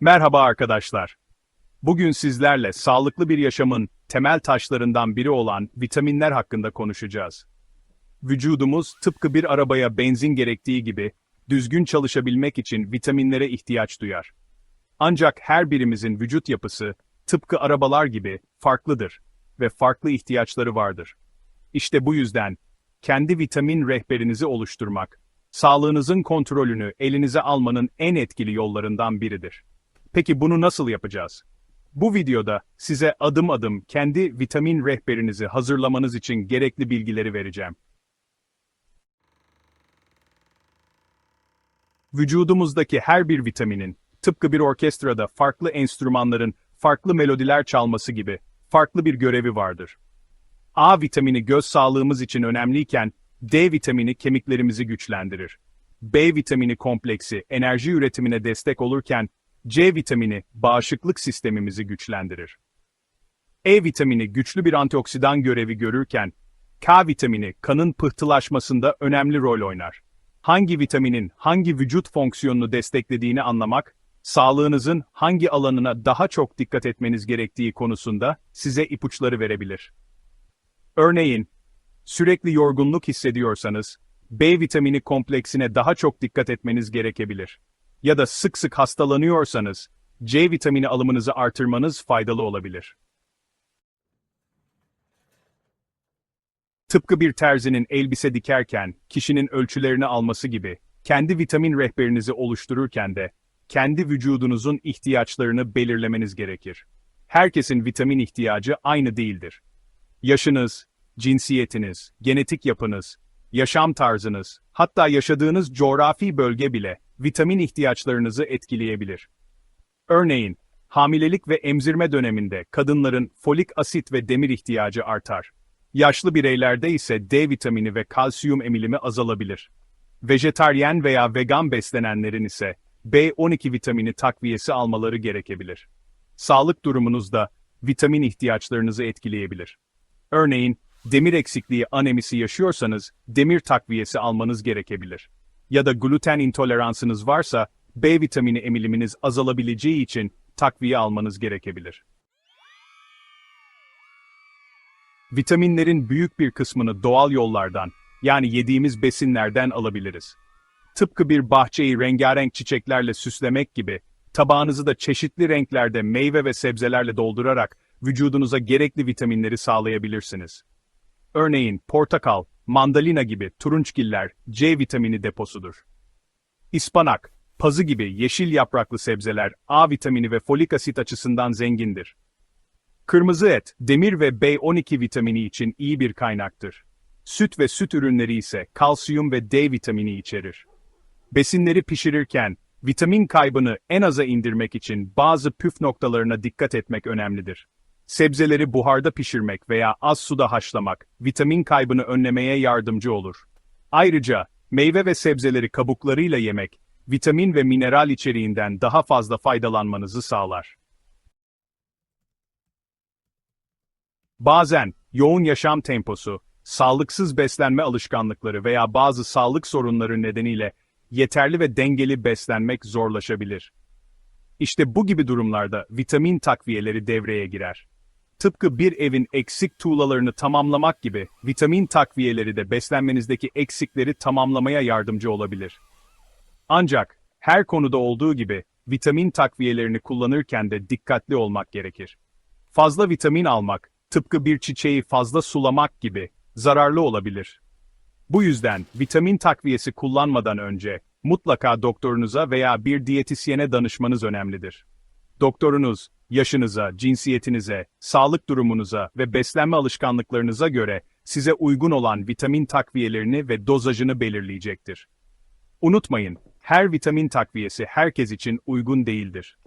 Merhaba arkadaşlar. Bugün sizlerle sağlıklı bir yaşamın temel taşlarından biri olan vitaminler hakkında konuşacağız. Vücudumuz tıpkı bir arabaya benzin gerektiği gibi düzgün çalışabilmek için vitaminlere ihtiyaç duyar. Ancak her birimizin vücut yapısı tıpkı arabalar gibi farklıdır ve farklı ihtiyaçları vardır. İşte bu yüzden kendi vitamin rehberinizi oluşturmak, sağlığınızın kontrolünü elinize almanın en etkili yollarından biridir. Peki bunu nasıl yapacağız? Bu videoda size adım adım kendi vitamin rehberinizi hazırlamanız için gerekli bilgileri vereceğim. Vücudumuzdaki her bir vitaminin, tıpkı bir orkestrada farklı enstrümanların farklı melodiler çalması gibi, farklı bir görevi vardır. A vitamini göz sağlığımız için önemliyken, D vitamini kemiklerimizi güçlendirir. B vitamini kompleksi enerji üretimine destek olurken, C vitamini bağışıklık sistemimizi güçlendirir. E vitamini güçlü bir antioksidan görevi görürken, K vitamini kanın pıhtılaşmasında önemli rol oynar. Hangi vitaminin hangi vücut fonksiyonunu desteklediğini anlamak, sağlığınızın hangi alanına daha çok dikkat etmeniz gerektiği konusunda size ipuçları verebilir. Örneğin, sürekli yorgunluk hissediyorsanız, B vitamini kompleksine daha çok dikkat etmeniz gerekebilir. Ya da sık sık hastalanıyorsanız, C vitamini alımınızı artırmanız faydalı olabilir. Tıpkı bir terzinin elbise dikerken kişinin ölçülerini alması gibi, kendi vitamin rehberinizi oluştururken de, kendi vücudunuzun ihtiyaçlarını belirlemeniz gerekir. Herkesin vitamin ihtiyacı aynı değildir. Yaşınız, cinsiyetiniz, genetik yapınız, yaşam tarzınız, hatta yaşadığınız coğrafi bölge bile vitamin ihtiyaçlarınızı etkileyebilir. Örneğin, hamilelik ve emzirme döneminde kadınların folik asit ve demir ihtiyacı artar. Yaşlı bireylerde ise D vitamini ve kalsiyum emilimi azalabilir. Vejetaryen veya vegan beslenenlerin ise B12 vitamini takviyesi almaları gerekebilir. Sağlık durumunuzda vitamin ihtiyaçlarınızı etkileyebilir. Örneğin, demir eksikliği anemisi yaşıyorsanız demir takviyesi almanız gerekebilir. Ya da gluten intoleransınız varsa B vitamini emiliminiz azalabileceği için takviye almanız gerekebilir. Vitaminlerin büyük bir kısmını doğal yollardan, yani yediğimiz besinlerden alabiliriz. Tıpkı bir bahçeyi rengarenk çiçeklerle süslemek gibi, tabağınızı da çeşitli renklerde meyve ve sebzelerle doldurarak vücudunuza gerekli vitaminleri sağlayabilirsiniz. Örneğin portakal, mandalina gibi turunçgiller C vitamini deposudur. İspanak, pazı gibi yeşil yapraklı sebzeler A vitamini ve folik asit açısından zengindir. Kırmızı et, demir ve B12 vitamini için iyi bir kaynaktır. Süt ve süt ürünleri ise kalsiyum ve D vitamini içerir. Besinleri pişirirken, vitamin kaybını en aza indirmek için bazı püf noktalarına dikkat etmek önemlidir. Sebzeleri buharda pişirmek veya az suda haşlamak, vitamin kaybını önlemeye yardımcı olur. Ayrıca, meyve ve sebzeleri kabuklarıyla yemek, vitamin ve mineral içeriğinden daha fazla faydalanmanızı sağlar. Bazen, yoğun yaşam temposu, sağlıksız beslenme alışkanlıkları veya bazı sağlık sorunları nedeniyle yeterli ve dengeli beslenmek zorlaşabilir. İşte bu gibi durumlarda vitamin takviyeleri devreye girer. Tıpkı bir evin eksik tuğlalarını tamamlamak gibi, vitamin takviyeleri de beslenmenizdeki eksikleri tamamlamaya yardımcı olabilir. Ancak, her konuda olduğu gibi, vitamin takviyelerini kullanırken de dikkatli olmak gerekir. Fazla vitamin almak, tıpkı bir çiçeği fazla sulamak gibi, zararlı olabilir. Bu yüzden, vitamin takviyesi kullanmadan önce, mutlaka doktorunuza veya bir diyetisyene danışmanız önemlidir. Doktorunuz, yaşınıza, cinsiyetinize, sağlık durumunuza ve beslenme alışkanlıklarınıza göre size uygun olan vitamin takviyelerini ve dozajını belirleyecektir. Unutmayın, her vitamin takviyesi herkes için uygun değildir.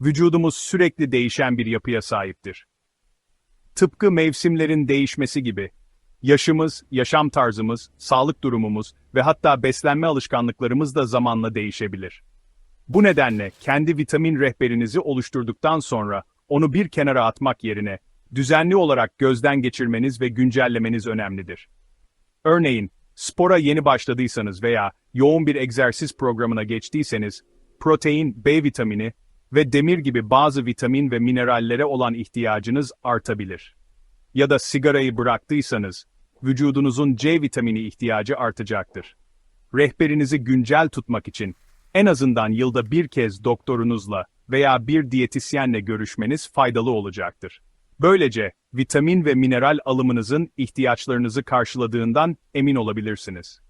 Vücudumuz sürekli değişen bir yapıya sahiptir. Tıpkı mevsimlerin değişmesi gibi, yaşımız, yaşam tarzımız, sağlık durumumuz ve hatta beslenme alışkanlıklarımız da zamanla değişebilir. Bu nedenle kendi vitamin rehberinizi oluşturduktan sonra onu bir kenara atmak yerine düzenli olarak gözden geçirmeniz ve güncellemeniz önemlidir. Örneğin, Spora yeni başladıysanız veya yoğun bir egzersiz programına geçtiyseniz, protein, B vitamini ve demir gibi bazı vitamin ve minerallere olan ihtiyacınız artabilir. Ya da sigarayı bıraktıysanız, vücudunuzun C vitamini ihtiyacı artacaktır. Rehberinizi güncel tutmak için en azından yılda bir kez doktorunuzla veya bir diyetisyenle görüşmeniz faydalı olacaktır. Böylece vitamin ve mineral alımınızın ihtiyaçlarınızı karşıladığından emin olabilirsiniz.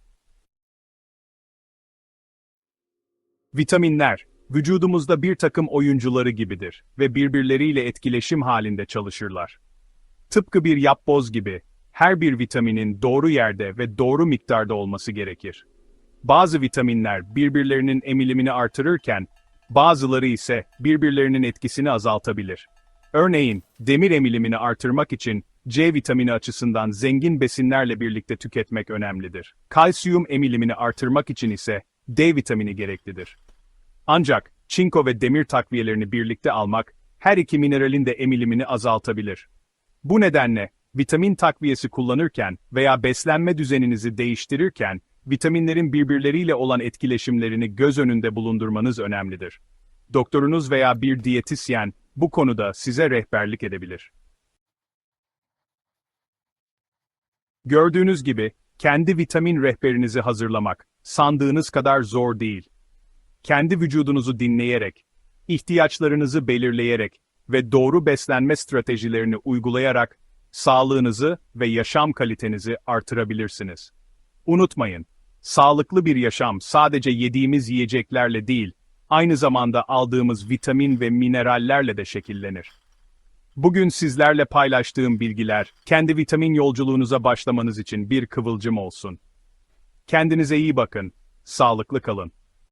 Vitaminler, vücudumuzda bir takım oyuncuları gibidir ve birbirleriyle etkileşim halinde çalışırlar. Tıpkı bir yapboz gibi, her bir vitaminin doğru yerde ve doğru miktarda olması gerekir. Bazı vitaminler birbirlerinin emilimini artırırken, bazıları ise birbirlerinin etkisini azaltabilir. Örneğin, demir emilimini artırmak için C vitamini açısından zengin besinlerle birlikte tüketmek önemlidir. Kalsiyum emilimini artırmak için ise D vitamini gereklidir. Ancak çinko ve demir takviyelerini birlikte almak her iki mineralin de emilimini azaltabilir. Bu nedenle vitamin takviyesi kullanırken veya beslenme düzeninizi değiştirirken vitaminlerin birbirleriyle olan etkileşimlerini göz önünde bulundurmanız önemlidir. Doktorunuz veya bir diyetisyen bu konuda size rehberlik edebilir. Gördüğünüz gibi kendi vitamin rehberinizi hazırlamak sandığınız kadar zor değil. Kendi vücudunuzu dinleyerek, ihtiyaçlarınızı belirleyerek ve doğru beslenme stratejilerini uygulayarak sağlığınızı ve yaşam kalitenizi artırabilirsiniz. Unutmayın, sağlıklı bir yaşam sadece yediğimiz yiyeceklerle değil, aynı zamanda aldığımız vitamin ve minerallerle de şekillenir. Bugün sizlerle paylaştığım bilgiler, kendi vitamin yolculuğunuza başlamanız için bir kıvılcım olsun. Kendinize iyi bakın, sağlıklı kalın.